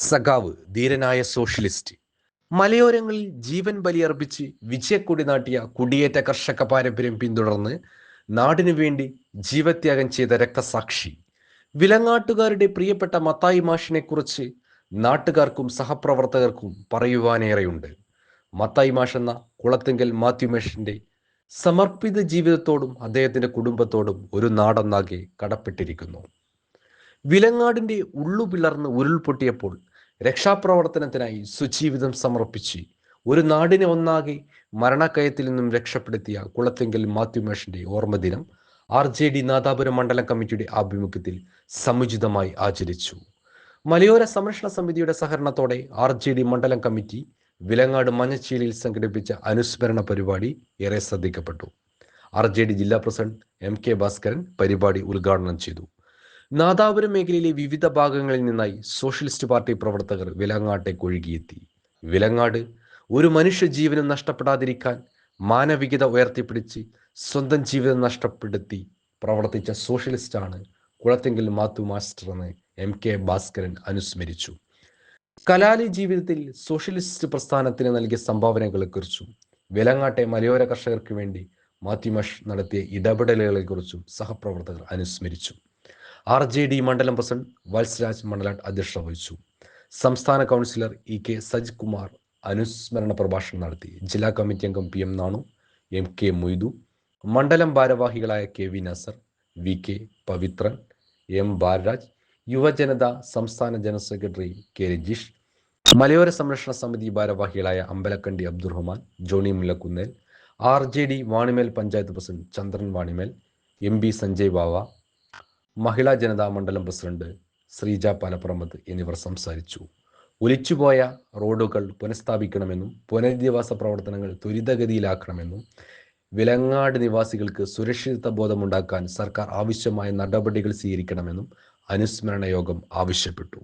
സഖാവ് ധീരനായ സോഷ്യലിസ്റ്റ്. മലയോരങ്ങളിൽ ജീവൻ ബലിയർപ്പിച്ച് വിജയക്കൊടി നാട്ടിയ കുടിയേറ്റ കർഷക പാരമ്പര്യം പിന്തുടർന്ന് നാടിനു വേണ്ടി ജീവത്യാഗം ചെയ്ത രക്തസാക്ഷി. വിലങ്ങാട്ടുകാരുടെ പ്രിയപ്പെട്ട മത്തായി മാഷിനെ കുറിച്ച് നാട്ടുകാർക്കും സഹപ്രവർത്തകർക്കും പറയുവാനേറെയുണ്ട്. മത്തായി മാഷ് എന്ന കുളത്തിങ്കൽ മാത്യു മേഷിന്റെ സമർപ്പിത ജീവിതത്തോടും അദ്ദേഹത്തിന്റെ കുടുംബത്തോടും ഒരു നാടൊന്നാകെ കടപ്പെട്ടിരിക്കുന്നു. വിലങ്ങാടിന്റെ ഉള്ളു പിളർന്ന് ഉരുൾപൊട്ടിയപ്പോൾ രക്ഷാപ്രവർത്തനത്തിനായി സുജീവിതം സമർപ്പിച്ച് ഒരു നാടിനെ ഒന്നാകെ മരണക്കയത്തിൽ നിന്നും രക്ഷപ്പെടുത്തിയ കുളത്തെങ്കിൽ മാത്യുമേഷന്റെ ഓർമ്മദിനം ആർ ജെ ഡി നാദാപുരം മണ്ഡലം കമ്മിറ്റിയുടെ ആഭിമുഖ്യത്തിൽ സമുചിതമായി ആചരിച്ചു. മലയോര സംരക്ഷണ സമിതിയുടെ സഹകരണത്തോടെ ആർ ജെ ഡി മണ്ഡലം കമ്മിറ്റി വിലങ്ങാട് മഞ്ഞച്ചേലിയിൽ സംഘടിപ്പിച്ച അനുസ്മരണ പരിപാടി ഏറെ ശ്രദ്ധിക്കപ്പെട്ടു. ആർ ജെ ഡി ജില്ലാ പ്രസിഡന്റ് എം കെ ഭാസ്കരൻ പരിപാടി ഉദ്ഘാടനം ചെയ്തു. നാദാപുരം മേഖലയിലെ വിവിധ ഭാഗങ്ങളിൽ നിന്നായി സോഷ്യലിസ്റ്റ് പാർട്ടി പ്രവർത്തകർ വിലങ്ങാട്ടേക്ക് ഒഴുകിയെത്തി. വിലങ്ങാട് ഒരു മനുഷ്യ ജീവനും നഷ്ടപ്പെടാതിരിക്കാൻ മാനവികത ഉയർത്തിപ്പിടിച്ച് സ്വന്തം ജീവിതം നഷ്ടപ്പെടുത്തി പ്രവർത്തിച്ച സോഷ്യലിസ്റ്റാണ് കുളത്തെങ്കിൽ മാത്തു മാസ്റ്റർ എന്ന് എം കെ ഭാസ്കരൻ അനുസ്മരിച്ചു. കലാലി ജീവിതത്തിൽ സോഷ്യലിസ്റ്റ് പ്രസ്ഥാനത്തിന് നൽകിയ സംഭാവനകളെക്കുറിച്ചും വിലങ്ങാട്ടെ മലയോര കർഷകർക്ക് വേണ്ടി മാത്യുമഷ് നടത്തിയ ഇടപെടലുകളെക്കുറിച്ചും സഹപ്രവർത്തകർ അനുസ്മരിച്ചു. ആർ ജെ ഡി മണ്ഡലം പ്രസിഡന്റ് വത്സരാജ് മണ്ഡലാട്ട് അധ്യക്ഷത വഹിച്ചു. സംസ്ഥാന councillor E K Saj Kumar അനുസ്മരണ പ്രഭാഷണം നടത്തി. ജില്ലാ കമ്മിറ്റി അംഗം P M Nanu M K Moidu മണ്ഡലം ഭാരവാഹികളായ K V Nasar V K Pavithran M Balaraj Yuvajanatha സംസ്ഥാന ജനറൽ സെക്രട്ടറി കെ രജീഷ് മലയോര സംരക്ഷണ സമിതി ഭാരവാഹികളായ Ambalakandi Abdurahman Johny Mullakunnel R J D Vanimel panchayat president Chandran Vanimel M B Sanjay Bava Mahila Janata മണ്ഡലം president Sreeja പാലപ്രമത് എന്നിവർ സംസാരിച്ചു. ഒലിച്ചുപോയ റോഡുകൾ പുനഃസ്ഥാപിക്കണമെന്നും പുനരധിവാസ പ്രവർത്തനങ്ങൾ ത്വരിതഗതിയിലാക്കണമെന്നും വിലങ്ങാട് നിവാസികൾക്ക് സുരക്ഷിത ബോധമുണ്ടാക്കാൻ സർക്കാർ ആവശ്യമായ നടപടികൾ സ്വീകരിക്കണമെന്നും അനുസ്മരണ യോഗം ആവശ്യപ്പെട്ടു.